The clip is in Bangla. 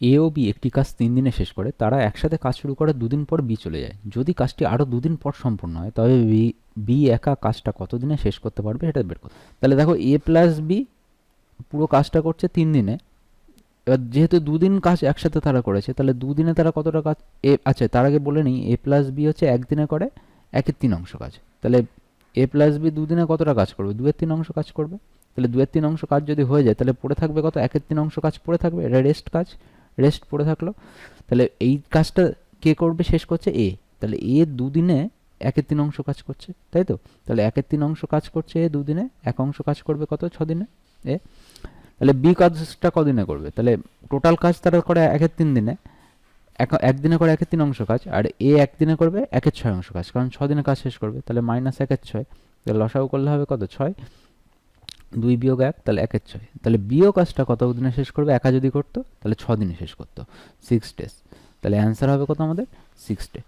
এ ও বি একটি কাজ তিন দিনে শেষ করে, তারা একসাথে কাজ শুরু করে দুদিন পর বি চলে যায়। যদি কাজটি আরও দুদিন পর সম্পূর্ণ হয়, তবে বি বি একা কাজটা কত দিনে শেষ করতে পারবে সেটা বের করতে তাহলে দেখো এ প্লাস বি পুরো কাজটা করছে তিন দিনে। এবার যেহেতু দুদিন কাজ একসাথে তারা করেছে, তাহলে দুদিনে তারা কতটা কাজ এ আচ্ছা তার আগে বলে নিই এ প্লাস বি হচ্ছে একদিনে করে একের তিন অংশ কাজ। তাহলে এ প্লাস বি দুদিনে কতটা কাজ করবে? দুয়ের তিন অংশ কাজ করবে। তাহলে দুয়ের তিন অংশ কাজ যদি হয়ে যায়, তাহলে পড়ে থাকবে কত? একের তিন অংশ কাজ পড়ে থাকবে, এটা রেস্ট কাজ। রেস্ট পড়ে থাকল। তাহলে এই কাজটা কে করবে? শেষ করছে এ। তাহলে এ দুদিনে একের তিন অংশ কাজ করছে, তাই তো? তাহলে একের তিন অংশ কাজ করছে এ দুদিনে, এক অংশ কাজ করবে কত? দিনে এ। তাহলে বি কাজটা কদিনে করবে? তাহলে টোটাল কাজ তারা করে একের তিন দিনে। এক, একদিনে করে একের তিন অংশ কাজ, আর এ একদিনে করবে একের ছয় অংশ কাজ, কারণ ছ দিনে কাজ শেষ করবে। তাহলে মাইনাস একের ছয়, তাহলে লসাগু করলে হবে কত? ছয়। দুই বিয়োগ এক, তাহলে একের ছয়। তাহলে বিয়োগ কাজটা কত দিনে শেষ করবে? একা যদি করতো, তাহলে ছ দিনে শেষ করতো। সিক্স ডেজ তাহলে অ্যান্সার হবে কত আমাদের? Six day